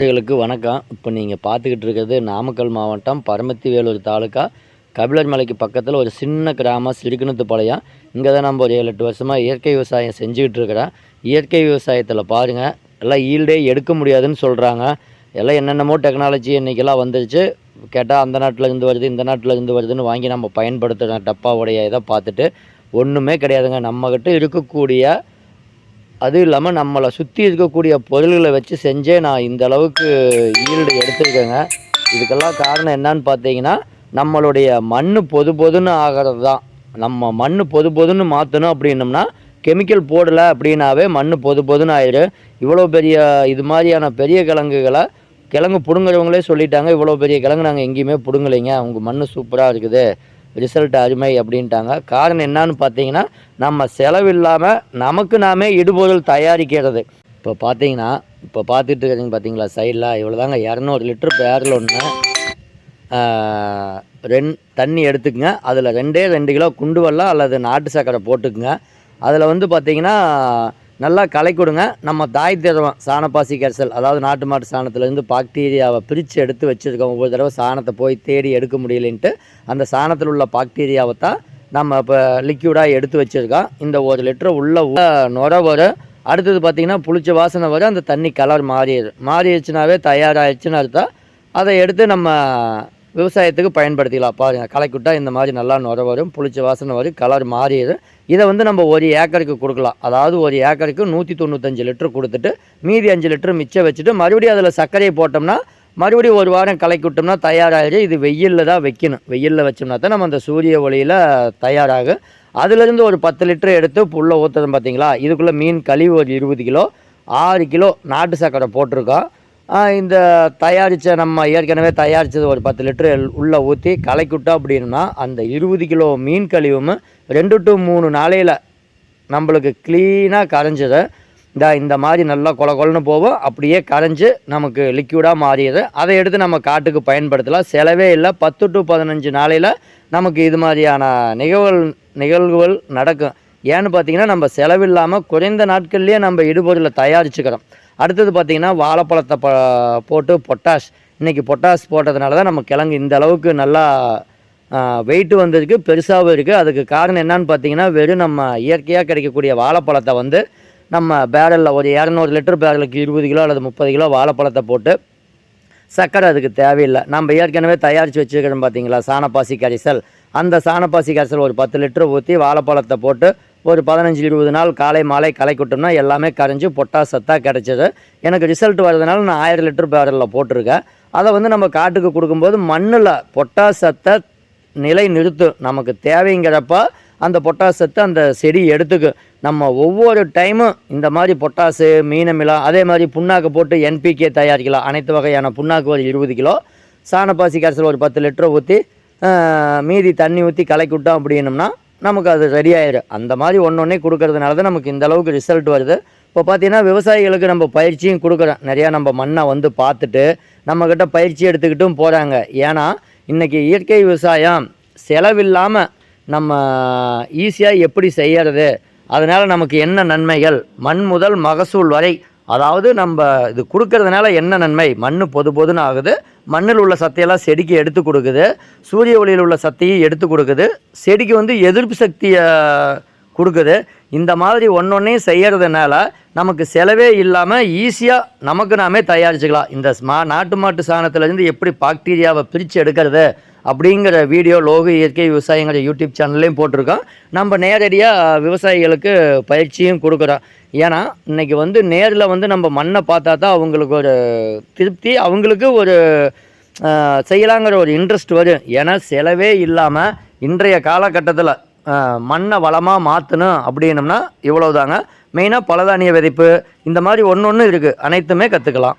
நேர்களுக்கு வணக்கம். இப்போ நீங்கள் பார்த்துக்கிட்டு இருக்கிறது நாமக்கல் மாவட்டம் பரமத்தி வேலூர் தாலுக்கா கபிலர் மலைக்கு பக்கத்தில் ஒரு சின்ன கிராமம் சிறுகுணத்துப்பாளையம். இங்கே தான் நம்ம ஒரு ஏழு எட்டு வருஷமாக இயற்கை விவசாயம் செஞ்சுக்கிட்டு இருக்கிறோம் இயற்கை விவசாயத்தில் பாருங்கள் எல்லாம் ஈல்டே எடுக்க முடியாதுன்னு சொல்கிறாங்க எல்லாம் என்னென்னமோ டெக்னாலஜி இன்றைக்கெல்லாம் வந்துருச்சு. கேட்டால் அந்த நாட்டிலேருந்து வருது இந்த நாட்டில் இருந்து வருதுன்னு வாங்கி நம்ம பயன்படுத்துகிறோம் டப்பாவுடைய இதை பார்த்துட்டு ஒன்றுமே கிடையாதுங்க. நம்மக்கிட்ட இருக்கக்கூடிய அதுவும் இல்லாமல் நம்மளை சுற்றி இருக்கக்கூடிய பொருள்களை வச்சு செஞ்சே நான் இந்த அளவுக்கு ஈல்டு எடுத்திருக்கேங்க. இதுக்கெல்லாம் காரணம் என்னன்னு பார்த்தீங்கன்னா நம்மளுடைய மண் பொது பொதுன்னு ஆகிறது தான். நம்ம மண் பொது பொதுன்னு மாற்றணும் அப்படின்னம்னா கெமிக்கல் போடலை அப்படின்னாவே மண் பொது பொதுன்னு ஆயிடும். இவ்வளோ பெரிய இது மாதிரியான பெரிய கிழங்குகளை கிழங்கு பிடுங்குறவங்களே சொல்லிட்டாங்க இவ்வளோ பெரிய கிழங்கு நாங்கள் எங்கேயுமே பிடுங்கலைங்க. உங்கள் மண் சூப்பராக இருக்குது. ரிசல்ட் அருமை அப்படின்ட்டாங்க. காரணம் என்னன்னு பார்த்தீங்கன்னா நம்ம செலவில்லாமல் நமக்கு நாமே இடுபொருள் தயாரிக்கிறது. இப்போ பார்த்தீங்கன்னா இப்போ பார்த்துட்டு இருக்கிறீங்க பார்த்தீங்களா சைடில் இவ்வளோ தாங்க இரநூறு லிட்டர் பேரில் ஒன்று ரெண் தண்ணி எடுத்துக்கங்க. அதில் ரெண்டே ரெண்டு கிலோ குண்டு வெல்லம் அல்லது நாட்டு சர்க்கரை போட்டுக்குங்க. அதில் வந்து பார்த்தீங்கன்னா நல்லா களை கொடுங்க. நம்ம தாய் திரவம் சாணப்பாசி கரைசல் அதாவது நாட்டு மாட்டு சாணத்துலேருந்து பாக்டீரியாவை பிரித்து எடுத்து வச்சுருக்கோம் ஒவ்வொரு தடவை சாணத்தை போய் தேடி எடுக்க முடியலன்ட்டு அந்த சாணத்தில் உள்ள பாக்டீரியாவை தான் நம்ம இப்போ லிக்யூடாக எடுத்து வச்சுருக்கோம். இந்த ஒரு லிட்டர் உள்ள உள்ள நுர வரும். அடுத்தது பார்த்திங்கன்னா புளிச்ச வாசனை வரும். அந்த தண்ணி கலர் மாறிடுது. மாறிடுச்சுனாவே தயாராகிடுச்சுன்னு அர்த்தம். அதை எடுத்து நம்ம விவசாயத்துக்கு பயன்படுத்திக்கலாம். பாருங்கள் களைக்குட்டா இந்த மாதிரி நல்லா நுர வரும் புளிச்ச வாசனை வரும் கலர் மாறிடும். இதை வந்து நம்ம ஒரு ஏக்கருக்கு கொடுக்கலாம். அதாவது ஒரு ஏக்கருக்கு நூற்றி தொண்ணூத்தஞ்சு லிட்டர் கொடுத்துட்டு மீதி அஞ்சு லிட்டர் மிச்சம் வச்சுட்டு மறுபடியும் அதில் சர்க்கரையை போட்டோம்னா மறுபடியும் ஒரு வாரம் கலக்கி விட்டோம்னா தயாராகிடும் இது வெயிலில் தான் வைக்கணும். வெயிலில் வச்சோம்னா தான் நம்ம அந்த சூரிய ஒளியில் தயாராகும். அதுலேருந்து ஒரு பத்து லிட்டர் எடுத்து புல்ல ஊற்றுறோம் பார்த்தீங்களா இதுக்குள்ளே மீன் கழிவு ஒரு இருபது கிலோ ஆறு கிலோ நாட்டு சர்க்கரை போட்டிருக்கோம். இந்த தயாரித்த நம்ம ஏற்கனவே தயாரித்தது ஒரு பத்து லிட்டர் உள்ளே ஊற்றி கலக்கிவிட்டோம் அப்படின்னா அந்த இருபது கிலோ மீன் கழிவும் ரெண்டு டு மூணு நாளையில் நம்மளுக்கு க்ளீனாக கரைஞ்சது. இந்த இந்த மாதிரி நல்லா கொல கொலன்னு போகும். அப்படியே கரைஞ்சி நமக்கு லிக்யூடாக மாறிடுது அதை எடுத்து நம்ம காட்டுக்கு பயன்படுத்தலாம். செலவே இல்லை. பத்து டு பதினஞ்சு நாளையில் நமக்கு இது மாதிரியான நிகழ்வுகள் நிகழ்வுகள் நடக்கும். ஏன்னு பார்த்தீங்கன்னா நம்ம செலவில்லாமல் குறைந்த நாட்கள்லேயே நம்ம இடுபொருளை தயாரிச்சுக்கிறோம். அடுத்தது பார்த்திங்கன்னா வாழைப்பழத்தை ப போட்டு பொட்டாஷ் இன்றைக்கி பொட்டாஷ் போட்டதுனால தான் நம்ம கிழங்கு இந்த அளவுக்கு நல்லா வெயிட்டு வந்திருக்கு பெருசாகவும் இருக்குது அதுக்கு காரணம் என்னன்னு பார்த்தீங்கன்னா வெறும் நம்ம இயற்கையாக கிடைக்கக்கூடிய வாழைப்பழத்தை வந்து நம்ம பேரலில் ஒரு இரநூறு லிட்டர் பேரலுக்கு இருபது கிலோ அல்லது முப்பது கிலோ வாழைப்பழத்தை போட்டு சர்க்கரை அதுக்கு தேவையில்லை. நம்ம ஏற்கனவே தயாரித்து வச்சுருக்கிறோம் பார்த்தீங்களா சாணப்பாசி கரைசல். அந்த சாணப்பாசி கரைசல் ஒரு பத்து லிட்டர் ஊற்றி வாழைப்பழத்தை போட்டு ஒரு பதினஞ்சு இருபது நாள் காலை மாலை கலைக்கிட்டோம்னா எல்லாமே கரைஞ்சி பொட்டாசத்தாக கிடச்சிது எனக்கு ரிசல்ட் வர்றதுனால நான் ஆயிரம் லிட்டர் பேரலில் போட்டிருக்கேன். அதை வந்து நம்ம காட்டுக்கு கொடுக்கும்போது மண்ணில் பொட்டாஸ் சத்தை நிலை நிறுத்தும் நமக்கு தேவைங்கிறப்ப அந்த பொட்டாஸ் சத்து அந்த செடி எடுத்துக்கும் நம்ம ஒவ்வொரு டைமும் இந்த மாதிரி பொட்டாசு மீனமிலா அதே மாதிரி புண்ணாக்கு போட்டு என்பிகே தயாரிக்கலாம். அனைத்து வகையான புண்ணாக்கு ஒரு இருபது கிலோ. சாணப்பாசி கரைசல் ஒரு பத்து லிட்டர் ஊற்றி மீதி தண்ணி ஊற்றி கலக்கி விட்டோம் அப்படின்னம்னா நமக்கு அது ரெடியாயிடும் அந்த மாதிரி ஒன்று ஒன்றே கொடுக்கறதுனால தான் நமக்கு இந்த அளவுக்கு ரிசல்ட் வருது. இப்போ பார்த்தீங்கன்னா விவசாயிகளுக்கு நம்ம பயிற்சியும் கொடுக்குறோம். நிறையா நம்ம மண்ணை வந்து பார்த்துட்டு நம்மக்கிட்ட பயிற்சி எடுத்துக்கிட்டும் போகிறாங்க ஏன்னா இன்றைக்கி இயற்கை விவசாயம் செலவில்லாமல் நம்ம ஈஸியாக எப்படி செய்யறது? அதனால் நமக்கு என்ன நன்மைகள்? மண் முதல் மகசூல் வரை. அதாவது நம்ம இது கொடுக்கறதுனால என்ன நன்மை? மண் பொது பொதுன்னு ஆகுது. மண்ணில் உள்ள சத்தையெல்லாம் செடிக்கு எடுத்து கொடுக்குது. சூரிய ஒளியில் உள்ள சத்தையும் எடுத்து கொடுக்குது. செடிக்கு வந்து எதிர்ப்பு சக்தியை கொடுக்குது. இந்த மாதிரி ஒன்றொன்னையும் செய்கிறதுனால நமக்கு செலவே இல்லாமல் ஈஸியாக நமக்கு நாமே தயாரிச்சுக்கலாம். இந்த மா நாட்டு மாட்டு சாணத்துலேருந்து எப்படி பாக்டீரியாவை பிரித்து எடுக்கிறது அப்படிங்கிற வீடியோ லோக இயற்கை விவசாயங்கிற யூடியூப் சேனல்லையும் போட்டிருக்கோம். நம்ம நேரடியாக விவசாயிகளுக்கு பயிற்சியும் கொடுக்குறோம். ஏன்னா இன்றைக்கி வந்து நேரில் வந்து நம்ம மண்ணை பார்த்தா தான் அவங்களுக்கு ஒரு திருப்தி அவங்களுக்கு ஒரு செய்யலாங்கிற ஒரு இன்ட்ரெஸ்ட் வரும். ஏன்னா செலவே இல்லாமல் இன்றைய காலகட்டத்தில் மண்ணை வளமாக மாற்றணும் அப்படின்னம்னா இவ்வளவுதாங்க. மெயினாக பலதானிய விதைப்பு இந்த மாதிரி ஒன்று ஒன்று இருக்குது அனைத்துமே கற்றுக்கலாம்